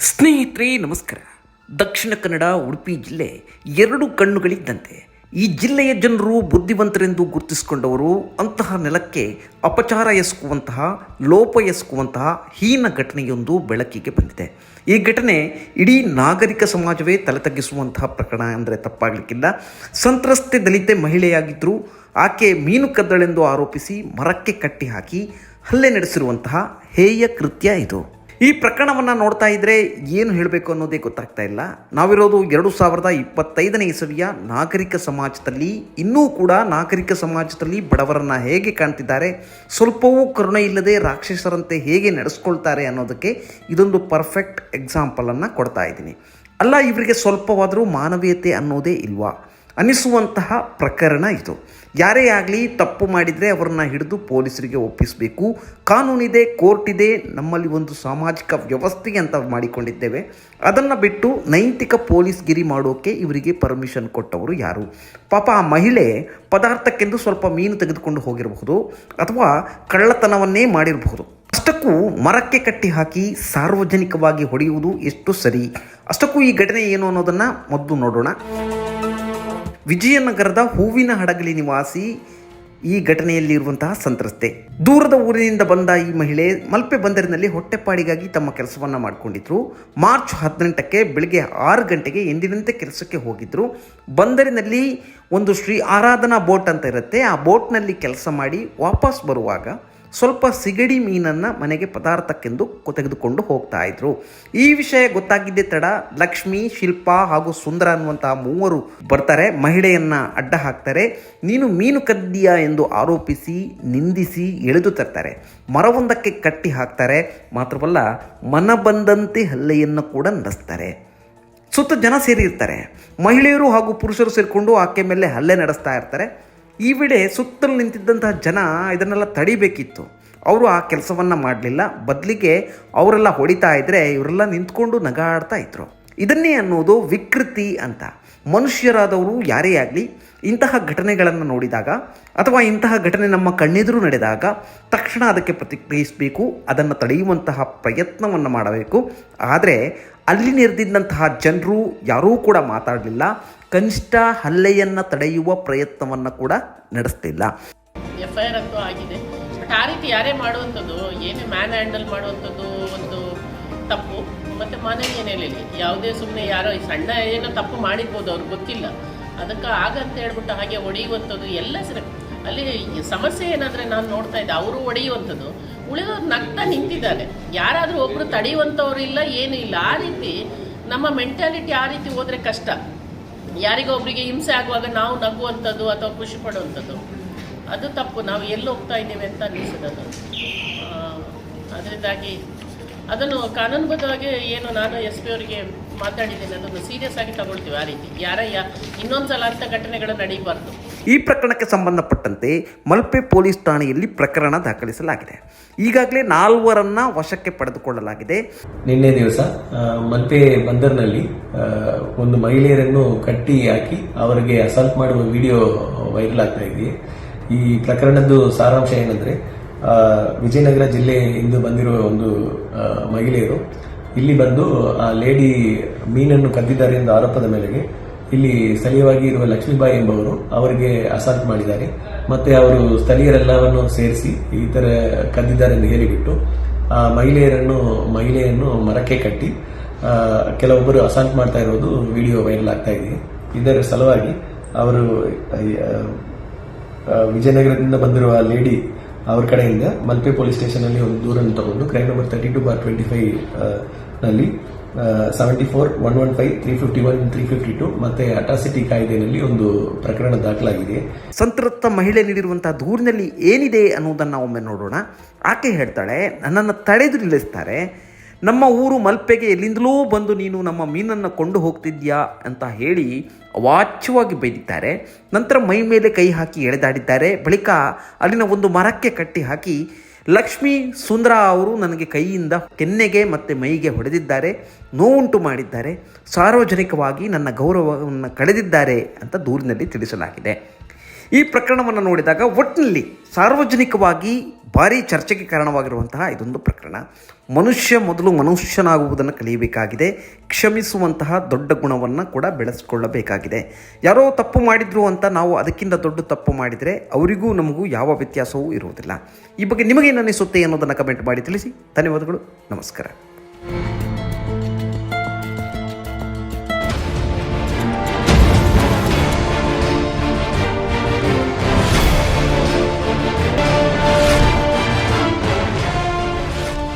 ಸ್ನೇಹಿತರೆ, ನಮಸ್ಕಾರ. ದಕ್ಷಿಣ ಕನ್ನಡ, ಉಡುಪಿ ಜಿಲ್ಲೆ ಎರಡು ಕಣ್ಣುಗಳಿದ್ದಂತೆ. ಈ ಜಿಲ್ಲೆಯ ಜನರು ಬುದ್ಧಿವಂತರೆಂದು ಗುರುತಿಸಿಕೊಂಡವರು ಅಂತಹ ನೆಲಕ್ಕೆ ಅಪಚಾರ ಎಸಗುವಂತಹ ಲೋಪ ಎಸಗುವಂತಹ ಹೀನ ಘಟನೆಯೊಂದು ಬೆಳಕಿಗೆ ಬಂದಿದೆ. ಈ ಘಟನೆ ಇಡೀ ನಾಗರಿಕ ಸಮಾಜವೇ ತಲೆ ತಗ್ಗಿಸುವಂತಹ ಪ್ರಕರಣ ಅಂದರೆ ತಪ್ಪಾಗಲಿಕ್ಕಿಲ್ಲ. ಸಂತ್ರಸ್ತೆ ದಲಿತೆ ಮಹಿಳೆಯಾಗಿದ್ದರೂ ಆಕೆ ಮೀನು ಕದ್ದಳೆಂದು ಆರೋಪಿಸಿ ಮರಕ್ಕೆ ಕಟ್ಟಿ ಹಾಕಿ ಹಲ್ಲೆ ನಡೆಸಿರುವಂತಹ ಹೇಯ ಕೃತ್ಯ ಇದು. ಈ ಪ್ರಕರಣವನ್ನು ನೋಡ್ತಾ ಇದ್ದರೆ ಏನು ಹೇಳಬೇಕು ಅನ್ನೋದೇ ಗೊತ್ತಾಗ್ತಾ ಇಲ್ಲ. ನಾವಿರೋದು ಎರಡು ಸಾವಿರದ ಇಪ್ಪತ್ತೈದನೇ ಇಸವಿಯ ನಾಗರಿಕ ಸಮಾಜದಲ್ಲಿ, ಇನ್ನೂ ಕೂಡ ನಾಗರಿಕ ಸಮಾಜದಲ್ಲಿ ಬಡವರನ್ನು ಹೇಗೆ ಕಾಣ್ತಿದ್ದಾರೆ, ಸ್ವಲ್ಪವೂ ಕರುಣೆ ಇಲ್ಲದೆ ರಾಕ್ಷಸರಂತೆ ಹೇಗೆ ನಡೆಸ್ಕೊಳ್ತಾರೆ ಅನ್ನೋದಕ್ಕೆ ಇದೊಂದು ಪರ್ಫೆಕ್ಟ್ ಎಕ್ಸಾಂಪಲನ್ನು ಕೊಡ್ತಾ ಇದ್ದೀನಿ. ಅಲ್ಲ, ಇವರಿಗೆ ಸ್ವಲ್ಪವಾದರೂ ಮಾನವೀಯತೆ ಅನ್ನೋದೇ ಇಲ್ವಾ? ಅನಿಸುವಂತಹ ಪ್ರಕರಣ ಇದು. ಯಾರೇ ಆಗಲಿ ತಪ್ಪು ಮಾಡಿದರೆ ಅವರನ್ನು ಹಿಡಿದು ಪೊಲೀಸರಿಗೆ ಒಪ್ಪಿಸಬೇಕು. ಕಾನೂನಿದೆ ಕೋರ್ಟ್ ಇದೆ ನಮ್ಮಲ್ಲಿ ಒಂದು ಸಾಮಾಜಿಕ ವ್ಯವಸ್ಥೆ ಅಂತ ಮಾಡಿಕೊಂಡಿದ್ದೇವೆ. ಅದನ್ನು ಬಿಟ್ಟು ನೈತಿಕ ಪೊಲೀಸ್ ಗಿರಿ ಮಾಡೋಕ್ಕೆ ಇವರಿಗೆ ಪರ್ಮಿಷನ್ ಕೊಟ್ಟವರು ಯಾರು? ಪಾಪ ಆ ಮಹಿಳೆ ಪದಾರ್ಥಕ್ಕೆಂದು ಸ್ವಲ್ಪ ಮೀನು ತೆಗೆದುಕೊಂಡು ಹೋಗಿರಬಹುದು ಅಥವಾ ಕಳ್ಳತನವನ್ನೇ ಮಾಡಿರಬಹುದು. ಅಷ್ಟಕ್ಕೂ ಮರಕ್ಕೆ ಕಟ್ಟಿ ಹಾಕಿ ಸಾರ್ವಜನಿಕವಾಗಿ ಹೊಡೆಯುವುದು ಎಷ್ಟು ಸರಿ? ಅಷ್ಟಕ್ಕೂ ಈ ಘಟನೆ ಏನು ಅನ್ನೋದನ್ನು ಮೊದಲು ನೋಡೋಣ. ವಿಜಯನಗರದ ಹೂವಿನ ಹಡಗಲಿ ನಿವಾಸಿ ಈ ಘಟನೆಯಲ್ಲಿರುವಂತಹ ಸಂತ್ರಸ್ತೆ. ದೂರದ ಊರಿನಿಂದ ಬಂದ ಈ ಮಹಿಳೆ ಮಲ್ಪೆ ಬಂದರಿನಲ್ಲಿ ಹೊಟ್ಟೆಪಾಡಿಗಾಗಿ ತಮ್ಮ ಕೆಲಸವನ್ನು ಮಾಡಿಕೊಂಡಿದ್ರು. ಮಾರ್ಚ್ ಹದಿನೆಂಟಕ್ಕೆ ಬೆಳಗ್ಗೆ ಆರು ಗಂಟೆಗೆ ಎಂದಿನಂತೆ ಕೆಲಸಕ್ಕೆ ಹೋಗಿದ್ರು. ಬಂದರಿನಲ್ಲಿ ಒಂದು ಶ್ರೀ ಆರಾಧನಾ ಬೋಟ್ ಅಂತ ಇರುತ್ತೆ. ಆ ಬೋಟ್ನಲ್ಲಿ ಕೆಲಸ ಮಾಡಿ ವಾಪಸ್ ಬರುವಾಗ ಸ್ವಲ್ಪ ಸಿಗಡಿ ಮೀನನ್ನು ಮನೆಗೆ ಪದಾರ್ಥಕ್ಕೆಂದು ತೆಗೆದುಕೊಂಡು ಹೋಗ್ತಾ ಇದ್ರು. ಈ ವಿಷಯ ಗೊತ್ತಾಗಿದ್ದೇ ತಡ ಲಕ್ಷ್ಮಿ, ಶಿಲ್ಪಾ ಹಾಗೂ ಸುಂದರ ಅನ್ನುವಂತಹ ಮೂವರು ಬರ್ತಾರೆ. ಮಹಿಳೆಯನ್ನ ಅಡ್ಡ ಹಾಕ್ತಾರೆ. ನೀನು ಮೀನು ಕದ್ದಿಯಾ ಎಂದು ಆರೋಪಿಸಿ, ನಿಂದಿಸಿ ಎಳೆದು ತರ್ತಾರೆ. ಮರವೊಂದಕ್ಕೆ ಕಟ್ಟಿ ಹಾಕ್ತಾರೆ. ಮಾತ್ರವಲ್ಲ, ಮನ ಬಂದಂತೆ ಹಲ್ಲೆಯನ್ನು ಕೂಡ ನಡೆಸ್ತಾರೆ. ಸುತ್ತ ಜನ ಸೇರಿರ್ತಾರೆ. ಮಹಿಳೆಯರು ಹಾಗೂ ಪುರುಷರು ಸೇರಿಕೊಂಡು ಆಕೆ ಮೇಲೆ ಹಲ್ಲೆ ನಡೆಸ್ತಾ ಇರ್ತಾರೆ. ಈ ವೇಳೆ ಸುತ್ತಲೂ ನಿಂತಿದ್ದಂತಹ ಜನ ಇದನ್ನೆಲ್ಲ ತಡಿಬೇಕಿತ್ತು. ಅವರು ಆ ಕೆಲಸವನ್ನು ಮಾಡಲಿಲ್ಲ. ಬದಲಿಗೆ ಅವರೆಲ್ಲ ಹೊಡಿತಾ ಇದ್ದರೆ ಇವರೆಲ್ಲ ನಿಂತ್ಕೊಂಡು ನಗಾಡ್ತಾ ಇದ್ರು. ಇದನ್ನೇ ಅನ್ನೋದು ವಿಕೃತಿ ಅಂತ. ಮನುಷ್ಯರಾದವರು ಯಾರೇ ಆಗಲಿ, ಇಂತಹ ಘಟನೆಗಳನ್ನು ನೋಡಿದಾಗ ಅಥವಾ ಇಂತಹ ಘಟನೆ ನಮ್ಮ ಕಣ್ಣೆದುರು ನಡೆದಾಗ ತಕ್ಷಣ ಅದಕ್ಕೆ ಪ್ರತಿಕ್ರಿಯಿಸಬೇಕು, ಅದನ್ನು ತಡೆಯುವಂತಹ ಪ್ರಯತ್ನವನ್ನು ಮಾಡಬೇಕು. ಆದರೆ ಅಲ್ಲಿ ನೆರೆದಿದ್ದಂತಹ ಜನರು ಯಾರೂ ಕೂಡ ಮಾತಾಡಲಿಲ್ಲ. ಕನಿಷ್ಠ ಹಲ್ಲೆಯನ್ನು ತಡೆಯುವ ಪ್ರಯತ್ನವನ್ನು ಕೂಡ ನಡೆಸ್ತಿಲ್ಲ. ಎಫ್ ಐ ಅಂತೂ ಆಗಿದೆ. ಬಟ್ ಆ ರೀತಿ ಯಾರೇ ಮಾಡುವಂಥದ್ದು, ಏನೇ ಮ್ಯಾನ್ ಹ್ಯಾಂಡಲ್ ಮಾಡುವಂಥದ್ದು ಒಂದು ತಪ್ಪು. ಮತ್ತು ಮಾನವೀಯನ ಹೇಳಿ ಯಾವುದೇ ಸುಮ್ಮನೆ ಯಾರೋ ಈ ಸಣ್ಣ ಏನೋ ತಪ್ಪು ಮಾಡಿರ್ಬೋದು ಅವ್ರಿಗೆ ಗೊತ್ತಿಲ್ಲ. ಅದಕ್ಕೆ ಆಗಂತ ಹೇಳ್ಬಿಟ್ಟು ಹಾಗೆ ಹೊಡೆಯುವಂಥದ್ದು ಎಲ್ಲ ಸರಿ. ಅಲ್ಲಿ ಸಮಸ್ಯೆ ಏನಾದರೆ ನಾನು ನೋಡ್ತಾ ಇದ್ದೆ, ಅವರು ಹೊಡೆಯುವಂಥದ್ದು ಉಳಿದವ್ರು ನಗ್ತಾ ನಿಂತಿದ್ದಾರೆ. ಯಾರಾದರೂ ಒಬ್ಬರು ತಡೆಯುವಂಥವ್ರು ಇಲ್ಲ, ಏನೂ ಇಲ್ಲ. ಆ ರೀತಿ ನಮ್ಮ ಮೆಂಟಾಲಿಟಿ ಆ ರೀತಿ ಹೋದರೆ ಕಷ್ಟ. ಯಾರಿಗೋ ಒಬ್ಬರಿಗೆ ಹಿಂಸೆ ಆಗುವಾಗ ನಾವು ನಗುವಂಥದ್ದು ಅಥವಾ ಖುಷಿ ಪಡುವಂಥದ್ದು? ಅದು ತಪ್ಪು. ನಾವು ಎಲ್ಲಿ ಹೋಗ್ತಾ ಇದ್ದೇವೆ ಅಂತ ಅನಿಸಿದದು ಅದರಿಂದಾಗಿ ಅದನ್ನು ಕಾನೂನುಬದ್ಧವಾಗಿ ಏನು ನಾನು ಎಸ್ ಪಿ ಅವರಿಗೆ ಮಾತಾಡಿದ್ದೇನೆ ಅದನ್ನು ಸೀರಿಯಸ್ ಆಗಿ ತಗೊಳ್ತೀವಿ ಆ ರೀತಿ. ಯಾರಯ್ಯ ಇನ್ನೊಂದ್ಸಲ ಅಂತ ಘಟನೆಗಳು ನಡೀಬಾರ್ದು. ಈ ಪ್ರಕರಣಕ್ಕೆ ಸಂಬಂಧಪಟ್ಟಂತೆ ಮಲ್ಪೆ ಪೊಲೀಸ್ ಠಾಣೆಯಲ್ಲಿ ಪ್ರಕರಣ ದಾಖಲಿಸಲಾಗಿದೆ. ಈಗಾಗಲೇ ನಾಲ್ವರನ್ನ ವಶಕ್ಕೆ ಪಡೆದುಕೊಳ್ಳಲಾಗಿದೆ. ನಿನ್ನೆ ದಿವಸ ಮಲ್ಪೆ ಬಂದರ್ನಲ್ಲಿ ಒಂದು ಮಹಿಳೆಯರನ್ನು ಕಟ್ಟಿ ಹಾಕಿ ಅವರಿಗೆ ಅಸಲ್ಟ್ ಮಾಡುವ ವಿಡಿಯೋ ವೈರಲ್ ಆಗ್ತಾ ಇದೆ. ಈ ಪ್ರಕರಣದ್ದು ಸಾರಾಂಶ ಏನಂದ್ರೆ ಆ, ವಿಜಯನಗರ ಜಿಲ್ಲೆಯಿಂದ ಬಂದಿರುವ ಒಂದು ಮಹಿಳೆಯರು ಇಲ್ಲಿ ಬಂದು ಆ ಲೇಡಿ ಮೀನನ್ನು ಕದ್ದಿದ್ದಾರೆ ಎಂದು ಆರೋಪದ ಮೇರೆಗೆ ಇಲ್ಲಿ ಸ್ಥಳೀಯವಾಗಿ ಇರುವ ಲಕ್ಷ್ಮೀಬಾಯಿ ಎಂಬವರು ಅವರಿಗೆ ಅಸಾಲ್ಟ್ ಮಾಡಿದ್ದಾರೆ. ಮತ್ತೆ ಅವರು ಸ್ಥಳೀಯರೆಲ್ಲವನ್ನು ಸೇರಿಸಿ ಈ ತರ ಕದ್ದಿದ್ದಾರೆ ಎಂದು ಹೇಳಿಬಿಟ್ಟು ಆ ಮಹಿಳೆಯರನ್ನು, ಮಹಿಳೆಯನ್ನು ಮರಕ್ಕೆ ಕಟ್ಟಿ ಕೆಲವೊಬ್ಬರು ಅಸಾಲ್ಟ್ ಮಾಡ್ತಾ ಇರೋದು ವಿಡಿಯೋ ವೈರಲ್ ಆಗ್ತಾ ಇದೆ. ಇದರ ಸಲುವಾಗಿ ಅವರು ವಿಜಯನಗರದಿಂದ ಬಂದಿರುವ ಲೇಡಿ ಅವ್ರ ಕಡೆಯಿಂದ ಮಲ್ಪೆ ಪೊಲೀಸ್ ಸ್ಟೇಷನ್ ಅಲ್ಲಿ ಒಂದು ದೂರನ್ನು ತಗೊಂಡು crime number thirty two bar twenty ಫೈವ್ನಲ್ಲಿ seventy four one one five three fifty one three fifty two ಮತ್ತೆ ಅಟ್ರಾಸಿಟಿ ಕಾಯ್ದೆಯಲ್ಲಿ ಒಂದು ಪ್ರಕರಣ ದಾಖಲಾಗಿದೆ. ಸಂತ್ರಸ್ತ ಮಹಿಳೆ ನೀಡಿರುವಂತಹ ದೂರಿನಲ್ಲಿ ಏನಿದೆ ಅನ್ನೋದನ್ನು ಒಮ್ಮೆ ನೋಡೋಣ. ಆಕೆ ಹೇಳ್ತಾಳೆ, ನನ್ನನ್ನು ತಡೆದು ನಿಲ್ಲಿಸ್ತಾರೆ. ನಮ್ಮ ಊರು ಮಲ್ಪೆಗೆ ಎಲ್ಲಿಂದಲೂ ಬಂದು ನೀನು ನಮ್ಮ ಮೀನನ್ನು ಕೊಂಡು ಹೋಗ್ತಿದ್ಯಾ ಅಂತ ಹೇಳಿ ವಾಚ್ಯವಾಗಿ ಬೈದಿದ್ದಾರೆ. ನಂತರ ಮೈ ಮೇಲೆ ಕೈ ಹಾಕಿ ಎಳೆದಾಡಿದ್ದಾರೆ. ಬಳಿಕ ಅಲ್ಲಿನ ಒಂದು ಮರಕ್ಕೆ ಕಟ್ಟಿ ಹಾಕಿ ಲಕ್ಷ್ಮೀ ಸುಂದರ ಅವರು ನನಗೆ ಕೈಯಿಂದ ಕೆನ್ನೆಗೆ ಮತ್ತು ಮೈಗೆ ಹೊಡೆದಿದ್ದಾರೆ. ನೋವುಂಟು ಮಾಡಿದ್ದಾರೆ. ಸಾರ್ವಜನಿಕವಾಗಿ ನನ್ನ ಗೌರವವನ್ನು ಕಳೆದಿದ್ದಾರೆ ಅಂತ ದೂರಿನಲ್ಲಿ ತಿಳಿಸಲಾಗಿದೆ. ಈ ಪ್ರಕರಣವನ್ನು ನೋಡಿದಾಗ ಒಟ್ಟಿನಲ್ಲಿ ಸಾರ್ವಜನಿಕವಾಗಿ ಭಾರಿ ಚರ್ಚೆಗೆ ಕಾರಣವಾಗಿರುವಂತಹ ಇದೊಂದು ಪ್ರಕರಣ. ಮನುಷ್ಯ ಮೊದಲು ಮನುಷ್ಯನಾಗುವುದನ್ನು ಕಲಿಯಬೇಕಾಗಿದೆ. ಕ್ಷಮಿಸುವಂತಹ ದೊಡ್ಡ ಗುಣವನ್ನು ಕೂಡ ಬೆಳೆಸಿಕೊಳ್ಳಬೇಕಾಗಿದೆ. ಯಾರೋ ತಪ್ಪು ಮಾಡಿದ್ರು ಅಂತ ನಾವು ಅದಕ್ಕಿಂತ ದೊಡ್ಡ ತಪ್ಪು ಮಾಡಿದರೆ ಅವರಿಗೂ ನಮಗೂ ಯಾವ ವ್ಯತ್ಯಾಸವೂ ಇರುವುದಿಲ್ಲ. ಈ ಬಗ್ಗೆ ನಿಮಗೇನು ಅನಿಸುತ್ತೆ ಅನ್ನೋದನ್ನು ಕಮೆಂಟ್ ಮಾಡಿ ತಿಳಿಸಿ. ಧನ್ಯವಾದಗಳು. ನಮಸ್ಕಾರ.